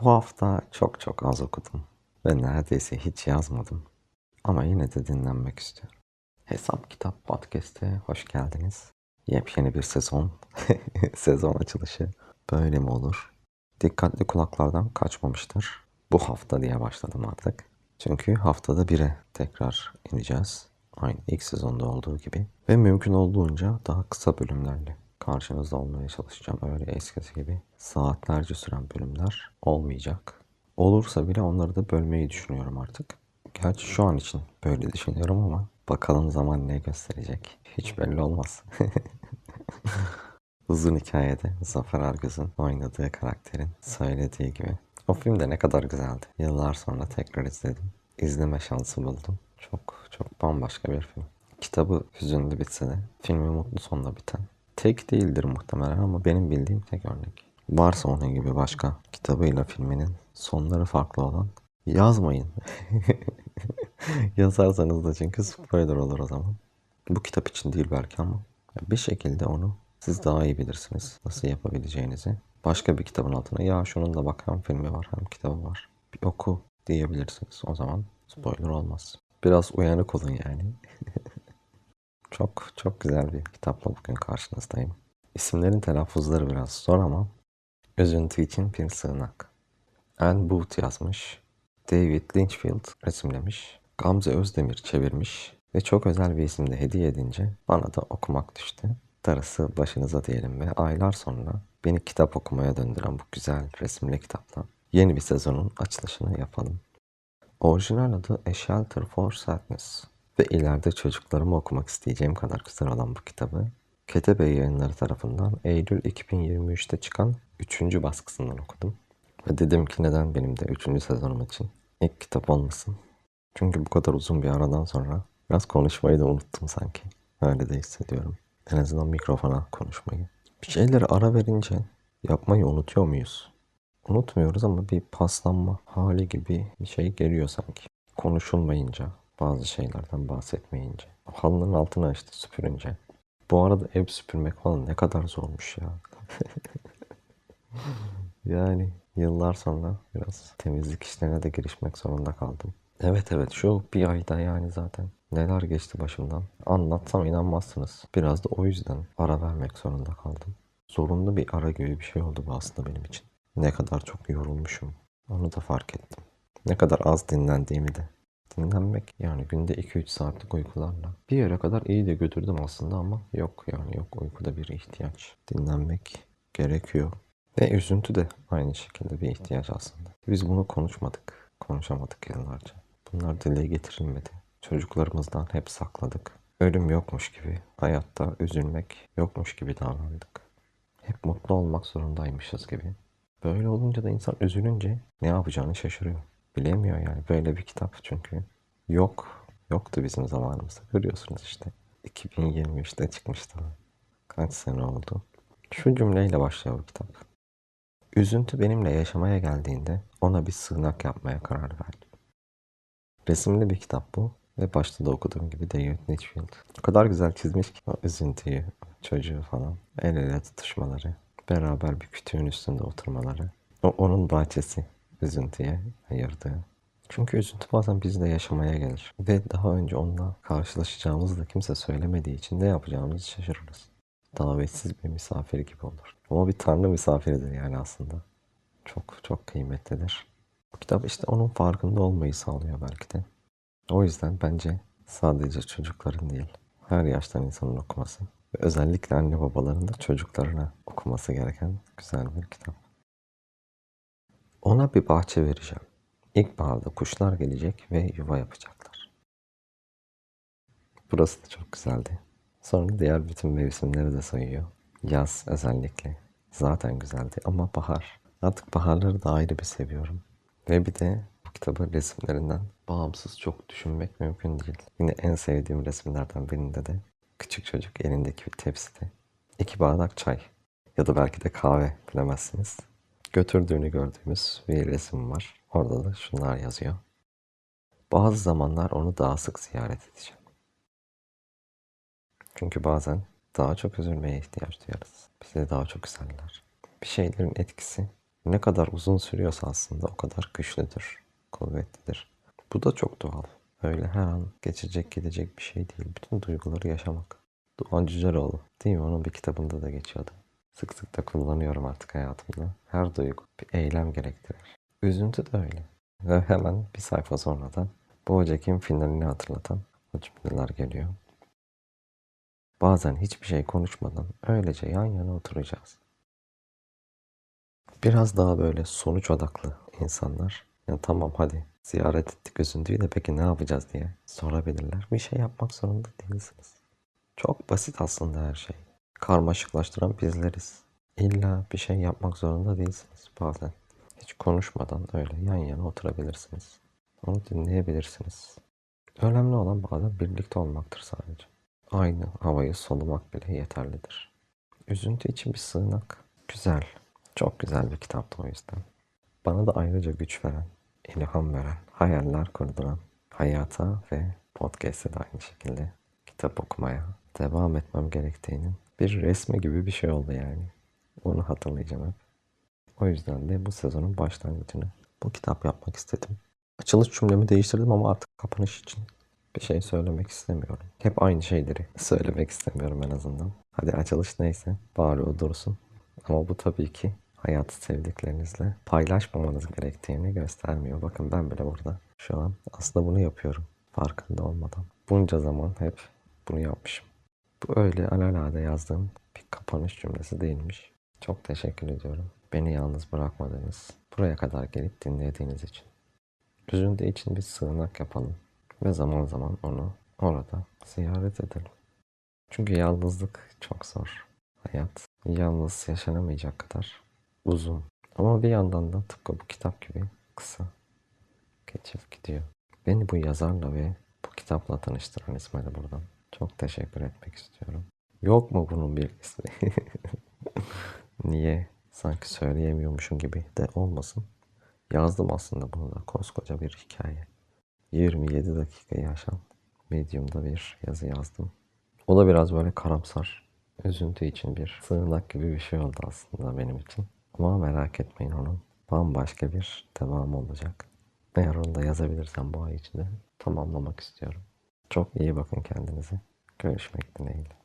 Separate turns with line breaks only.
Bu hafta çok çok az okudum ve neredeyse hiç yazmadım. Ama yine de dinlenmek istiyorum. Hesap Kitap Podcast'e hoş geldiniz. Yepyeni bir sezon, sezon açılışı böyle mi olur? Dikkatli kulaklardan kaçmamıştır. Bu hafta diye başladım artık. Çünkü haftada bire tekrar ineceğiz. Aynı ilk sezonda olduğu gibi. Ve mümkün olduğunca daha kısa bölümlerle karşınızda olmaya çalışacağım. Öyle eskisi gibi saatlerce süren bölümler olmayacak. Olursa bile onları da bölmeyi düşünüyorum artık. Gerçi şu an için böyle düşünüyorum ama bakalım zaman ne gösterecek. Hiç belli olmaz. Uzun hikayede Zafer Algöz'ün oynadığı karakterin söylediği gibi. O film de ne kadar güzeldi. Yıllar sonra tekrar izledim. İzleme şansı buldum. Çok çok bambaşka bir film. Kitabı hüzünlü bitse de filmi mutlu sonla biten. Tek değildir muhtemelen ama benim bildiğim tek örnek. Varsa onun gibi başka kitabıyla filminin sonları farklı olan yazmayın. Yazarsanız da çünkü spoiler olur o zaman. Bu kitap için değil belki ama bir şekilde onu siz daha iyi bilirsiniz nasıl yapabileceğinizi. Başka bir kitabın altına ya şunun da bak hem filmi var hem kitabı var. Bir oku diyebilirsiniz. O zaman spoiler olmaz. Biraz uyanık olun yani. çok çok güzel bir kitapla bugün karşınızdayım. İsimlerin telaffuzları biraz zor ama üzüntü için bir sığınak. Anne Booth yazmış. David Lynchfield resimlemiş. Gamze Özdemir çevirmiş. Ve çok özel bir isimde hediye edince bana da okumak düştü. Darısı başınıza diyelim ve aylar sonra beni kitap okumaya döndüren bu güzel resimli kitapla yeni bir sezonun açılışını yapalım. Orijinal adı A Shelter for Sadness ve ileride çocuklarıma okumak isteyeceğim kadar güzel olan bu kitabı Ketebe yayınları tarafından Eylül 2023'te çıkan 3. baskısından okudum. Ve dedim ki neden benim de 3. sezonum için ilk kitap olmasın. Çünkü bu kadar uzun bir aradan sonra biraz konuşmayı da unuttum sanki. Öyle de hissediyorum. En azından mikrofona konuşmayı. Bir şeyleri ara verince yapmayı unutuyor muyuz? Unutmuyoruz ama bir paslanma hali gibi bir şey geliyor sanki. Konuşulmayınca, bazı şeylerden bahsetmeyince. Halının altına işte süpürünce. Bu arada ev süpürmek falan ne kadar zormuş ya. yani yıllar sonra biraz temizlik işlerine de girişmek zorunda kaldım. Evet evet şu bir ayda yani zaten neler geçti başımdan. Anlatsam inanmazsınız. Biraz da o yüzden ara vermek zorunda kaldım. Zorunlu bir ara gibi bir şey oldu bu aslında benim için. Ne kadar çok yorulmuşum. Onu da fark ettim. Ne kadar az dinlendiğimi de. Dinlenmek yani günde 2-3 saatlik uykularla bir yere kadar iyi de götürdüm aslında ama yok yani yok uykuda bir ihtiyaç. Dinlenmek gerekiyor. Ve üzüntü de aynı şekilde bir ihtiyaç aslında. Biz bunu konuşmadık. Konuşamadık yıllarca. Bunlar dile getirilmedi. Çocuklarımızdan hep sakladık. Ölüm yokmuş gibi, hayatta üzülmek yokmuş gibi davrandık. Hep mutlu olmak zorundaymışız gibi. Böyle olunca da insan üzülünce ne yapacağını şaşırıyor. Bilemiyor yani böyle bir kitap çünkü. Yok. Yoktu bizim zamanımızda. Görüyorsunuz işte. 2023'te çıkmıştı. Kaç sene oldu. Şu cümleyle başlıyor bu kitap. Üzüntü benimle yaşamaya geldiğinde ona bir sığınak yapmaya karar verdim. Resimli bir kitap bu ve başta da okuduğum gibi David Litchfield. O kadar güzel çizmiş ki o üzüntüyü, çocuğu falan, el ele tutuşmaları, beraber bir kütüğün üstünde oturmaları. O onun bahçesi üzüntüye ayırdığı. Çünkü üzüntü bazen bizle yaşamaya gelir. Ve daha önce onunla karşılaşacağımızı da kimse söylemediği için ne yapacağımızı şaşırırız. Davetsiz bir misafir gibi olur. Ama bir tanrı misafiridir yani aslında. Çok çok kıymetlidir. Bu kitap işte onun farkında olmayı sağlıyor belki de. O yüzden bence sadece çocukların değil, her yaştan insanın okuması ve özellikle anne babaların da çocuklarına okuması gereken güzel bir kitap. Ona bir bahçe vereceğim. İlkbaharda kuşlar gelecek ve yuva yapacaklar. Burası da çok güzeldi. Sonra diğer bütün mevsimleri de sayıyor. Yaz özellikle. Zaten güzeldi ama bahar. Artık baharları da ayrı bir seviyorum. Ve bir de bu kitabın resimlerinden bağımsız çok düşünmek mümkün değil. Yine en sevdiğim resimlerden birinde de küçük çocuk elindeki bir tepside iki bardak çay ya da belki de kahve bilemezsiniz. Götürdüğünü gördüğümüz bir resim var. Orada da şunlar yazıyor. Bazı zamanlar onu daha sık ziyaret edeceğim. Çünkü bazen daha çok üzülmeye ihtiyaç duyarız. Bize daha çok üzerler. Bir şeylerin etkisi Ne kadar uzun sürüyorsa aslında o kadar güçlüdür, kuvvetlidir. Bu da çok doğal. Öyle her an geçecek gidecek bir şey değil. Bütün duyguları yaşamak. Doğan Cüceloğlu değil mi? Onun bir kitabında da geçiyordu. Sık sık da kullanıyorum artık hayatımda. Her duygu bir eylem gerektirir. Üzüntü de öyle. Ve hemen bir sayfa sonradan Bojack'in finalini hatırlatan o cümleler geliyor. Bazen hiçbir şey konuşmadan öylece yan yana oturacağız. Biraz daha böyle sonuç odaklı insanlar. Ya tamam hadi ziyaret ettik üzüntüyü de peki ne yapacağız diye sorabilirler. Bir şey yapmak zorunda değilsiniz. Çok basit aslında her şey. Karmaşıklaştıran bizleriz. İlla bir şey yapmak zorunda değilsiniz bazen. Hiç konuşmadan öyle yan yana oturabilirsiniz. Onu dinleyebilirsiniz. Önemli olan bazen birlikte olmaktır sadece. Aynı havayı solumak bile yeterlidir. Üzüntü için bir sığınak. Güzel. Çok güzel bir kitaptı o yüzden. Bana da ayrıca güç veren, ilham veren, hayaller kurduran, hayata ve podcast'e de aynı şekilde kitap okumaya devam etmem gerektiğinin bir resmi gibi bir şey oldu yani. Onu hatırlayacağım hep. O yüzden de bu sezonun başlangıcını bu kitap yapmak istedim. Açılış cümlemi değiştirdim ama artık kapanış için bir şey söylemek istemiyorum. Hep aynı şeyleri söylemek istemiyorum en azından. Hadi açılış neyse bari o dursun. Ama bu tabii ki hayatı sevdiklerinizle paylaşmamanız gerektiğini göstermiyor. Bakın ben bile burada şu an aslında bunu yapıyorum farkında olmadan. Bunca zaman hep bunu yapmışım. Öyle alelade yazdığım bir kapanış cümlesi değilmiş. Çok teşekkür ediyorum. Beni yalnız bırakmadınız. Buraya kadar gelip dinlediğiniz için. Üzüntü için bir sığınak yapalım. Ve zaman zaman onu orada ziyaret edelim. Çünkü yalnızlık çok zor. Hayat yalnız yaşanamayacak kadar uzun. Ama bir yandan da tıpkı bu kitap gibi kısa. Geçip gidiyor. Beni bu yazarla ve bu kitapla tanıştıran İsmail'e buradan çok teşekkür etmek istiyorum. Yok mu bunun bir ismi? Niye? Sanki söyleyemiyormuşum gibi de olmasın. Yazdım aslında bunu da koskoca bir hikaye. 27 dakika yaşam. Medium'da bir yazı yazdım. O da biraz böyle karamsar. Üzüntü için bir sığınak gibi bir şey oldu aslında benim için. Ama merak etmeyin onun bambaşka bir devamı olacak. Eğer onu da yazabilirsem bu ay içinde tamamlamak istiyorum. Çok iyi bakın kendinize. Görüşmek dileğiyle.